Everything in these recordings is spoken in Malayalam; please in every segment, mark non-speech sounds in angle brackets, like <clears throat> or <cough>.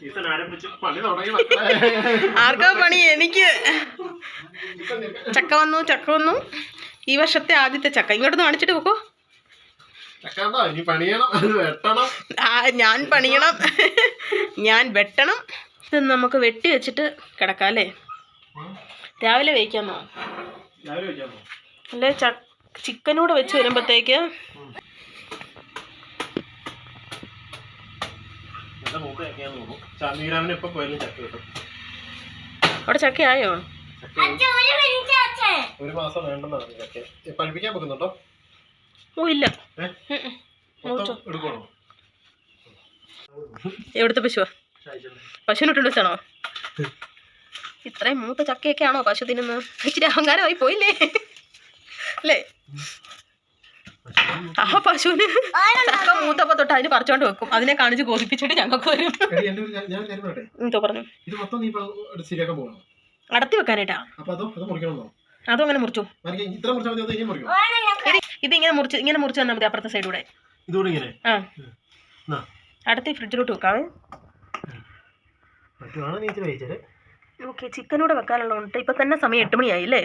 സീസൺ ആരംഭിച്ചു? പണി തുടങ്ങി ആർക്കാ പണി? എനിക്ക് ചക്ക വന്നു ചക്ക വന്നു. ഈ വർഷത്തെ ആദ്യത്തെ ചക്ക. ഇങ്ങോട്ടൊന്ന് കാണിച്ചിട്ട് പോക്കോ ആ ഞാൻ പണിയണം. ഞാൻ വെട്ടണം. ഇത് നമുക്ക് വെട്ടി വെച്ചിട്ട് കിടക്കാം അല്ലേ? രാവിലെ വെക്കാമോ അല്ലേ ചിക്കനൂടെ വെച്ച് വരുമ്പോഴത്തേക്ക് നല്ല വെക്കാൻ തോന്നുന്നു. ചാന്ദിഗ്രാമിന് എപ്പോ പോയാലും ചക്ക കിട്ടും. അവിടെ ചക്കയായോ? ഒരു മാസം വേണ്ടെന്നാണ് ചക്ക. ഏ, പഴുപ്പിക്കാൻ വെക്കുന്നുണ്ടോ? ഓ ഇല്ല. എടുക്കണോ എവിടുത്തെ പശുവാ? പശുവിനിട്ടുണ്ട് വെച്ചാണോ ഇത്രയും മൂത്ത ചക്കയൊക്കെ ആണോ പശു തിന്നുന്നത് ഇച്ചിരി അഹങ്കാരമായി പോയില്ലേ അല്ലേ ആ പശുവിന്. ചക്ക മൂത്തപ്പോ തൊട്ട് അതിന് പറിച്ചോണ്ട് വെക്കും. അതിനെ കാണിച്ച് കൊതിപ്പിച്ചിട്ട് ഞങ്ങൾക്ക് വരും. എന്തോ പറഞ്ഞു. ഇത് മൊത്തം നീ ഇപ്പൊ ശരിയാക്കാൻ പോകണം അടത്തി വെക്കാനായിട്ടാ. അത് അങ്ങനെ മുറിച്ചു. ഇത് ഇങ്ങനെ മുറിച്ച് ഇങ്ങനെ മുറിച്ച് തന്നാൽ മതി അപ്പുറത്തെ സൈഡൂടെ ഇങ്ങനെ? ആ. അടുത്ത് ഫ്രിഡ്ജിലോട്ട് വെക്കാവേ. ഓക്കെ ചിക്കനൂടെ വെക്കാനുള്ളതുകൊണ്ട് ഇപ്പൊ തന്നെ സമയം എട്ട് മണിയായി അല്ലേ?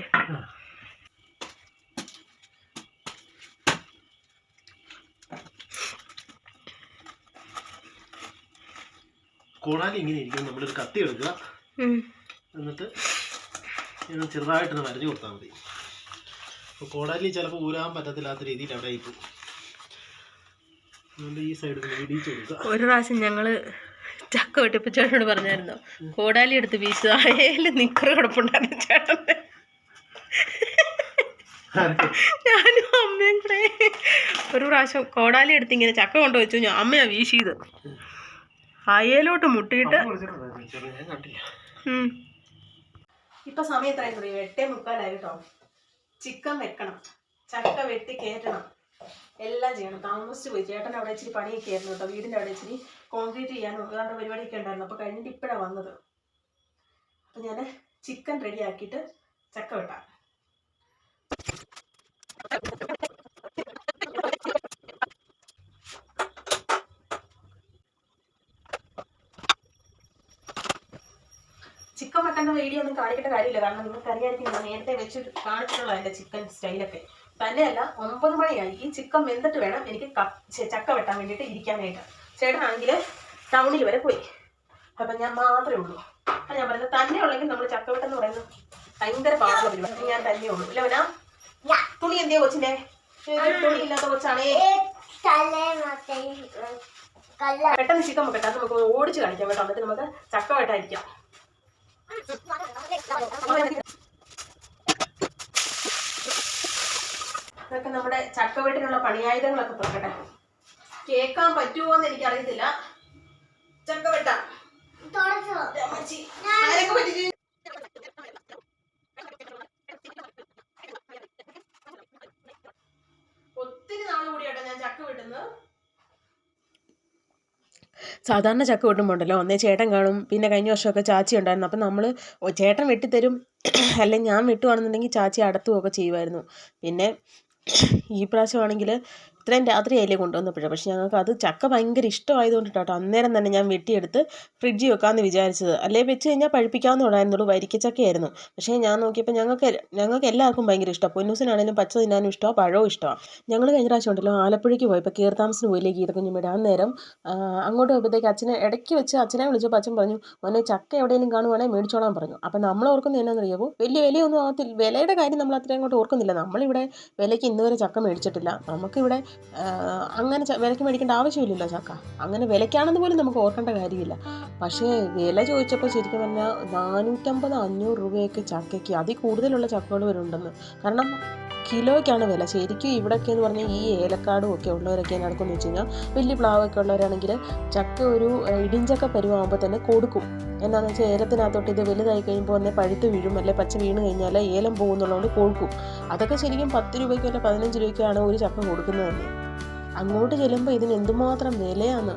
കൂടാലി ഇങ്ങനെ ഇരിക്കും നമ്മളൊരു കത്തി എടുക്കുക. എന്നിട്ട് ഇങ്ങനെ ചെറുതായിട്ടൊന്ന് വരഞ്ഞു കൊടുത്താൽ മതി. അപ്പോൾ കോടാലി ചിലപ്പോൾ ഊരാൻ പറ്റത്തില്ലാത്ത രീതിയിൽ അവിടെ ആയിപ്പോവും അതുകൊണ്ട് ഈ സൈഡിൽ ഇടിച്ചു കൊടുക്കുക. ഒരു പ്രാവശ്യം ഞങ്ങൾ ചക്ക വെട്ടിപ്പ് ചേട്ടനോട് പറഞ്ഞായിരുന്നു കോടാലി എടുത്ത് വീശു അയൽ നിക്കറ് കിടപ്പുണ്ടായിരുന്നു ചേട്ടന്റെ? ഞാനും അമ്മയും കൂടെ ഒരു പ്രാവശ്യം കോടാലി എടുത്ത് ഇങ്ങനെ ചക്ക കൊണ്ടുവച്ചു ഞാൻ അമ്മയാ വീശിയത്. അയലോട്ട് മുട്ടിയിട്ട്. ഇപ്പൊ സമയം എത്ര അറിയോ? എട്ടേ മുക്കാലായി കേട്ടോ. ചിക്കൻ വെക്കണം. ചക്ക വെട്ടി കയറ്റണം എല്ലാം ചെയ്യണം. താമസിച്ച് പോയി. ചേട്ടൻ അവിടെ ഇച്ചിരി പണിയൊക്കെ ആയിരുന്നു കേട്ടോ. വീടിന്റെ അവിടെ ഇച്ചിരി കോൺക്രീറ്റ് ചെയ്യാനും ഏതാണ്ട് പരിപാടിയൊക്കെ ഉണ്ടായിരുന്നു. അപ്പൊ കഴിഞ്ഞിട്ട് ഇപ്പോഴാണ് വന്നത്. അപ്പൊ ഞാൻ ചിക്കൻ റെഡി ആക്കിയിട്ട് ചക്ക വെട്ടാം ചിക്കൻ വെക്കേണ്ട വീഡിയോ കാര്യമില്ല. കാരണം നിങ്ങൾക്ക് അറിയാമായിരിക്കും ഞാൻ നേരത്തെ വെച്ച് കാണിച്ചിട്ടുള്ള എന്റെ ചിക്കൻ സ്റ്റൈലൊക്കെ. തന്നെയല്ല ഒമ്പത് മണിയായി. ഈ ചിക്കൻ വെന്തിട്ട് വേണം എനിക്ക് ചക്ക വെട്ടാൻ വേണ്ടിയിട്ട് ഇരിക്കാനായിട്ട്. ചേട്ടനാണെങ്കിൽ ടൗണിൽ വരെ പോയി. അപ്പം ഞാൻ മാത്രമേ ഉള്ളൂ. അപ്പം ഞാൻ പറയുന്നത് തന്നെ ഉള്ളെങ്കിൽ നമ്മൾ ചക്ക വെട്ടെന്ന് പറയുന്നത് ഭയങ്കര പാടുള്ള പരിപാടി. ഞാൻ തന്നെ ഉള്ളൂ. ഇല്ല അവനാ തുണി എന്തിയാ കൊച്ചിന്റെ തുണി ഇല്ലാത്ത കൊച്ചാണേ? പെട്ടെന്ന് ചിക്കൻ വെക്കട്ടെ. അത് നമുക്ക് ഓടിച്ച് കാണിക്കാം കേട്ടോ. എന്നിട്ട് നമുക്ക് ചക്ക വെട്ടായിരിക്കാം ഇതൊക്കെ നമ്മുടെ ചക്കവെട്ടിനുള്ള പണിയായുധങ്ങളൊക്കെ തുറക്കട്ടെ കേൾക്കാൻ പറ്റുമോ എന്ന് എനിക്കറിയത്തില്ല. ചക്കവെട്ട? ഒത്തിരി നാൾ കൂടിയാട്ടോ ഞാൻ ചക്ക വെട്ടുന്നത്. സാധാരണ ചക്ക വെട്ടുമ്പോണ്ടല്ലോ. ഒന്നേ ചേട്ടൻ കാണും. പിന്നെ കഴിഞ്ഞ വർഷമൊക്കെ ചാച്ചി ഉണ്ടായിരുന്നു. അപ്പം നമ്മൾ ചേട്ടൻ വെട്ടിത്തരും. <clears throat> അല്ലെങ്കിൽ ഞാൻ വെട്ടുവാണെന്നുണ്ടെങ്കിൽ ചാച്ചി അടത്തുകയൊക്കെ ചെയ്യുമായിരുന്നു പിന്നെ ഈ പ്രാവശ്യമാണെങ്കിൽ ഇത്രയും രാത്രിയായില്ലേ കൊണ്ടുവന്നപ്പോഴേ. പക്ഷേ ഞങ്ങൾക്ക് അത് ചക്ക ഭയങ്കര ഇഷ്ടമായതുകൊണ്ട് കേട്ടോ അന്നേരം തന്നെ ഞാൻ വെട്ടിയെടുത്ത് ഫ്രിഡ്ജിൽ വെക്കാമെന്ന് വിചാരിച്ചത്. അല്ലേ വെച്ച് കഴിഞ്ഞാൽ പഴുപ്പിക്കാമെന്ന് ഉണ്ടായിരുന്നുള്ളൂ വരിക്കച്ചക്കയായിരുന്നു പക്ഷേ ഞാൻ നോക്കിയപ്പോൾ ഞങ്ങൾക്ക് ഞങ്ങൾക്ക് എല്ലാവർക്കും ഭയങ്കര ഇഷ്ടമാണ്. പൊന്നൂസിനാണെങ്കിലും പച്ച തിന്നാനും ഇഷ്ടമാണ്? പഴവും ഇഷ്ടമാണ്? ഞങ്ങൾ കഴിഞ്ഞ പ്രാവശ്യം ഉണ്ടല്ലോ ആലപ്പുഴയ്ക്ക് പോയപ്പോൾ കീർത്താമസിന് പോയില്ലേ ഗീതക്കുഞ്ഞുമ്മയുടെ അന്നേരം അങ്ങോട്ട് പോയപ്പോഴത്തേക്ക് അച്ഛനെ ഇടയ്ക്ക് വെച്ച് അച്ഛനെ വിളിച്ചപ്പോൾ അച്ഛൻ പറഞ്ഞു മോനെ ചക്ക എവിടെയെങ്കിലും കാണുവാണെങ്കിൽ മേടിച്ചോളാൻ പറഞ്ഞു. അപ്പം നമ്മൾ ഓർക്കുന്നത് എന്നാണെന്നറിയാമോ വലിയ വിലയൊന്നും ആകത്തില്ല വിലയുടെ കാര്യം നമ്മൾ അത്രയും അങ്ങോട്ട് ഓർക്കുന്നില്ല. നമ്മളിവിടെ വിലയ്ക്ക് ഇന്ന് വരെ ചക്ക മേടിച്ചിട്ടില്ല. നമുക്കിവിടെ അങ്ങനെ വിലയ്ക്ക് മേടിക്കേണ്ട ആവശ്യമില്ലല്ലോ ചക്ക. അങ്ങനെ വിലയ്ക്കാണെന്ന് പോലും നമുക്ക് ഓർക്കേണ്ട കാര്യമില്ല. പക്ഷേ വില ചോദിച്ചപ്പോൾ ശരിക്കും പറഞ്ഞാൽ നാനൂറ്റമ്പത് അഞ്ഞൂറ് രൂപയൊക്കെ ചക്കയ്ക്ക് അതിൽ കൂടുതലുള്ള ചക്കകൾ വരുന്നുണ്ടെന്ന്. കാരണം കിലോയ്ക്കാണ് വില. ശരിക്കും ഇവിടെയൊക്കെ എന്ന് പറഞ്ഞാൽ ഈ ഏലക്കാടും ഒക്കെ ഉള്ളവരൊക്കെ നടക്കുമെന്ന് വെച്ച് കഴിഞ്ഞാൽ വലിയ പ്ലാവൊക്കെ ഉള്ളവരാണെങ്കിൽ ചക്ക ഒരു ഇടിഞ്ചക്ക പരുവാകുമ്പോൾ തന്നെ കൊടുക്കും. എന്നാന്ന് വെച്ചാൽ ഏലത്തിനകത്തോട്ട് ഇത് വലുതായി കഴിയുമ്പോൾ തന്നെ പഴുത്ത് വീഴും അല്ലെ പച്ച വീണ് കഴിഞ്ഞാൽ ഏലം പോകുന്നുള്ളതുകൊണ്ട് കൊടുക്കും. അതൊക്കെ ശരിക്കും പത്ത് രൂപയ്ക്കോ അല്ലെ പതിനഞ്ച് രൂപയ്ക്കോ ആണ് ഒരു ചക്ക കൊടുക്കുന്നത് തന്നെ. അങ്ങോട്ട് ചെല്ലുമ്പോൾ ഇതിന് എന്തുമാത്രം വിലയാണ്?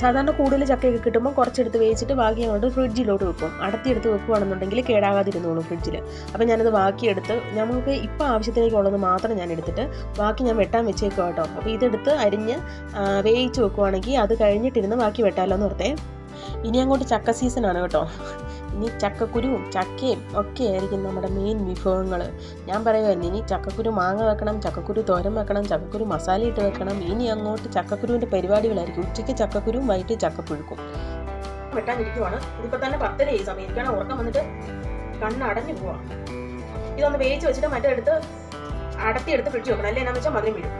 സാധാരണ കൂടുതൽ ചക്കയൊക്കെ കിട്ടുമ്പോൾ കുറച്ചെടുത്ത് വേവിച്ചിട്ട് ബാക്കി അങ്ങോട്ട് ഫ്രിഡ്ജിലോട്ട് വെക്കും. അടത്തിയെടുത്ത് വെക്കുകയാണെന്നുണ്ടെങ്കിൽ കേടാകാതിരുന്നോളൂ ഫ്രിഡ്ജിൽ അപ്പോൾ ഞാനത് ബാക്കിയെടുത്ത് നമുക്ക് ഇപ്പോൾ ആവശ്യത്തിലേക്കുള്ളത് മാത്രം ഞാൻ എടുത്തിട്ട് ബാക്കി ഞാൻ വെട്ടാൻ വെച്ചേക്കും കേട്ടോ. അപ്പോൾ ഇതെടുത്ത് അരിഞ്ഞ് വേവിച്ച് വെക്കുവാണെങ്കിൽ അത് കഴിഞ്ഞിട്ടിരുന്ന് ബാക്കി വെട്ടാമല്ലോ എന്ന് ഓർത്തേ. ഇനി അങ്ങോട്ട് ചക്ക സീസണാണ് കേട്ടോ. ഇനി ചക്കക്കുരുവും ചക്കയും ഒക്കെ ആയിരിക്കും നമ്മുടെ മെയിൻ വിഭവങ്ങൾ. ഞാൻ പറയുമായിരുന്നു ഇനി ചക്കക്കുരു മാങ്ങ വെക്കണം ചക്കക്കുരു തോരൻ വെക്കണം ചക്കക്കുരു മസാല ഇട്ട് വെക്കണം. ഇനി അങ്ങോട്ട് ചക്കക്കുരുവിന്റെ പരിപാടികളായിരിക്കും. ഉച്ചയ്ക്ക് ചക്കക്കുരുവും വൈകിട്ട് ചക്കപ്പുഴുക്കും. വെട്ടാനിരിക്കുവാണ്. ഇതിപ്പോൾ തന്നെ പത്തര ഈ സമയം. എനിക്കാണ് ഉറക്കം വന്നിട്ട് കണ്ണടഞ്ഞു പോവാം. ഇതൊന്ന് വേവിച്ച് വെച്ചിട്ട് മറ്റേ എടുത്ത് അടത്തി എടുത്ത് ഫ്രിഡ്ജ് വെക്കണം. അല്ലേ? എന്നാന്ന് വെച്ചാൽ മധുരം വീഴും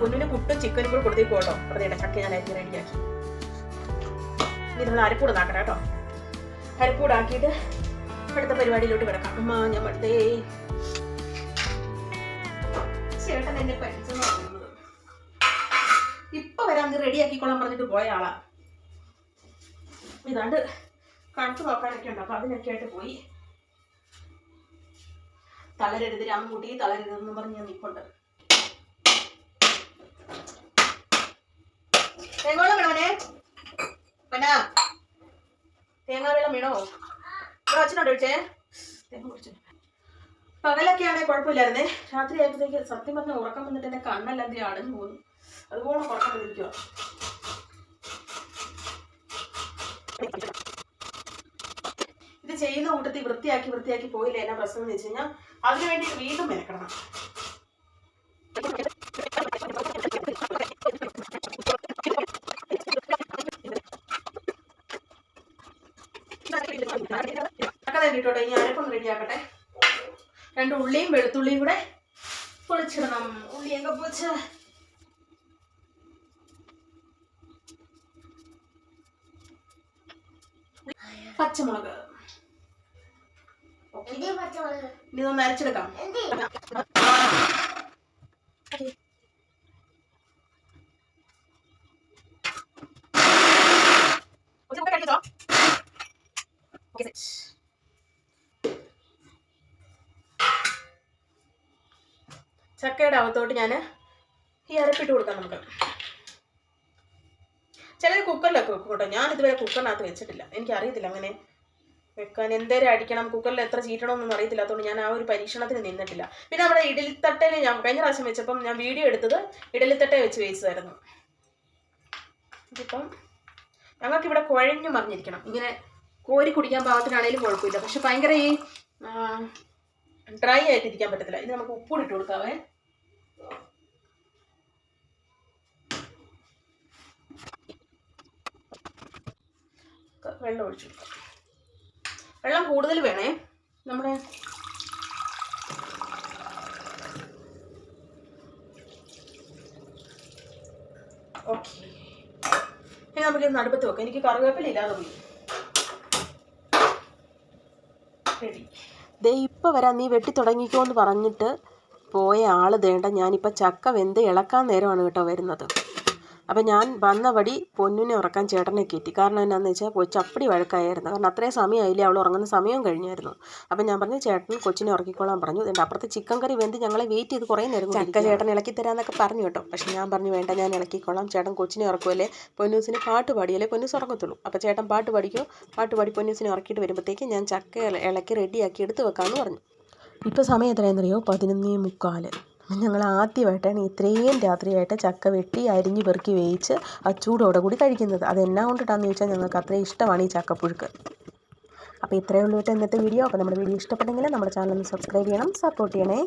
പൊന്നിന് പുട്ടും ചിക്കനും കൂടെ കൊടുത്തേക്കോട്ടോ വെറുതെ ചക്ക ഞാൻ അരിഞ്ഞ് റെഡിയാക്കി ഇത് നമ്മൾ അരക്കൂടെ നാക്കണം കേട്ടോ. അരക്കൂടെ അടുത്ത പരിപാടിയിലോട്ട് കിടക്കാം. അമ്മ ഞാൻ പറ്റേ ചേട്ടൻ എന്നെ പഠിച്ചെന്ന് പറയുന്നത് ഇപ്പൊ വരാൻ റെഡിയാക്കിക്കോളാൻ പറഞ്ഞിട്ട് പോയ ആളാ. ഇതാണ്ട് കണക്ക് നോക്കാനൊക്കെ ഉണ്ട്. അപ്പൊ അതിനൊക്കെ ആയിട്ട് പോയി. തളരരുത് രാമൻകുട്ടി തളരരുതെന്ന് പറഞ്ഞ് ഞാൻ നിൽപ്പുണ്ട് എങ്ങോളം വേണോനെ പിന്നെ തേങ്ങാ വെള്ളം വീണോ? ഇവിടെ അച്ഛനോട് വിളിച്ചേ തേങ്ങ കുടിച്ചു പകലൊക്കെ ആണെങ്കിൽ കുഴപ്പമില്ലായിരുന്നേ. രാത്രി ആയപ്പോഴത്തേക്ക് സത്യം പറഞ്ഞ ഉറക്കം വന്നിട്ട് എന്റെ കണ്ണെല്ലാം എന്തിനും അടഞ്ഞു പോകുന്നു അതുപോലെ ഉറക്കം വന്നിരിക്കുക ഇത് ചെയ്യുന്ന കൂട്ടത്തിൽ വൃത്തിയാക്കി വൃത്തിയാക്കി പോയില്ല എന്നാ പ്രശ്നം എന്ന് വെച്ച് കഴിഞ്ഞാൽ അതിനു വേണ്ടി വീണ്ടും മെനക്കണം വേണ്ടിട്ടോട്ടെ ഇനി അരപ്പൊന്ന് റെഡിയാക്കട്ടെ. രണ്ട് ഉള്ളിയും വെളുത്തുള്ളിയും കൂടെ പൊളിച്ചിടണം. ഉള്ളിയൊക്കെ പൊളിച്ച്. പച്ചമുളക്. ഇനി ഒന്ന് അരച്ചെടുക്കാം. കുറച്ച് ചക്കയുടെ അകത്തോട്ട് ഞാൻ ഈ അരപ്പിട്ട് കൊടുക്കാം നമുക്ക്. ചിലർ കുക്കറിലൊക്കെ വെക്കും കേട്ടോ. ഞാൻ ഇതുവരെ കുക്കറിനകത്ത് വെച്ചിട്ടില്ല. എനിക്ക് അറിയത്തില്ല അങ്ങനെ വെക്കാൻ എന്തേരം അടിക്കണം കുക്കറിൽ എത്ര ചീറ്റണമെന്നൊന്നും അറിയത്തില്ല. അതുകൊണ്ട് ഞാൻ ആ ഒരു പരീക്ഷണത്തിന് നിന്നിട്ടില്ല. പിന്നെ നമ്മുടെ ഇഡലിത്തട്ടയിൽ ഞാൻ കഴിഞ്ഞ പ്രാവശ്യം വെച്ചപ്പം ഞാൻ വീഡിയോ എടുത്തത് ഇഡലിത്തട്ടയെ വെച്ച് വേവിച്ചതായിരുന്നു ഇതിപ്പം ഞങ്ങൾക്കിവിടെ കുഴഞ്ഞു മറിഞ്ഞിരിക്കണം. ഇങ്ങനെ കോരി കുടിക്കാൻ പാകത്തിനാണേലും കുഴപ്പമില്ല. പക്ഷെ ഭയങ്കര ഈ ഡ്രൈ ആയിട്ട് ഇരിക്കാൻ പറ്റത്തില്ല. ഇത് നമുക്ക് ഉപ്പൂടി ഇട്ട് കൊടുക്കാവേ വെള്ളം ഒഴിച്ചു കൊടുക്കാം. വെള്ളം കൂടുതൽ വേണേ. നമ്മുടെ ഓക്കെ. ഇനി നമുക്ക് നടുപ്പത്ത് വെക്കാം. എനിക്ക് കറിവേപ്പില ഇല്ലാതെ പോയി. റെഡി. ദേ ഇപ്പോൾ വരാം നീ വെട്ടി തുടങ്ങിക്കോ എന്ന് പറഞ്ഞിട്ട് പോയ ആൾ ദേണ്ട ഞാനിപ്പോൾ ചക്ക വെന്ത് ഇളക്കാൻ നേരമാണ് കേട്ടോ വരുന്നത്. അപ്പം ഞാൻ വന്ന വടി പൊന്നിനെ ഉറക്കാൻ ചേട്ടനെ കയറ്റി കാരണം എന്നാന്ന് വെച്ചാൽ കൊച്ചു അപ്പടി വഴക്കായിരുന്നു. കാരണം അത്രയും സമയമായില്ലേ അവൾ ഉറങ്ങുന്ന സമയവും കഴിഞ്ഞായിരുന്നു. അപ്പം ഞാൻ പറഞ്ഞു ചേട്ടൻ കൊച്ചിനെ ഉറക്കിക്കോളാൻ പറഞ്ഞു. ഇതിന്റെ അപ്പുറത്ത് ചിക്കൻ കറി വെന്ത് ഞങ്ങളെ വെയിറ്റ് ചെയ്ത് കുറേ നേരം ചക്ക ചേട്ടൻ ഇളക്കി തരാമെന്നൊക്കെ പറഞ്ഞു കേട്ടോ. പക്ഷേ ഞാൻ പറഞ്ഞു വേണ്ട ഞാൻ ഇളക്കിക്കോളാം. ചേട്ടൻ കൊച്ചിനെ ഉറക്കുമല്ലേ പൊന്നൂസിന് പാട്ട് പാടിയല്ലേ പൊന്നൂസ് ഉറങ്ങത്തുള്ളൂ അപ്പോൾ ചേട്ടൻ പാട്ട് പാടിക്കോ? പാട്ട് പാടി പൊന്നൂസിനെ ഉറക്കിയിട്ട് വരുമ്പോഴത്തേക്ക് ഞാൻ ചക്ക ഇളക്കി റെഡിയാക്കി എടുത്ത് വെക്കാമെന്ന് പറഞ്ഞു. ഇപ്പോൾ സമയം എത്രയാണെന്നറിയോ? പതിനൊന്നേ മുക്കാൽ ഞങ്ങൾ ആദ്യമായിട്ടാണ് ഇത്രയും രാത്രിയായിട്ട് ചക്ക വെട്ടി അരിഞ്ഞു പെറുക്കി വേവിച്ച് ആ ചൂടോടെ കൂടി കഴിക്കുന്നത്. അതെന്നാ കൊണ്ടിട്ടാന്ന് ചോദിച്ചാൽ ഞങ്ങൾക്ക് അത്രയും ഇഷ്ടമാണ് ഈ ചക്കപ്പുഴുക്ക്. അപ്പോൾ ഇത്രയേ ഉള്ളൂ ഇന്നത്തെ വീഡിയോ. അപ്പോൾ നമ്മുടെ വീഡിയോ ഇഷ്ടപ്പെട്ടെങ്കിൽ നമ്മുടെ ചാനൽ ഒന്ന് സബ്സ്ക്രൈബ് ചെയ്യണം സപ്പോർട്ട് ചെയ്യണേ.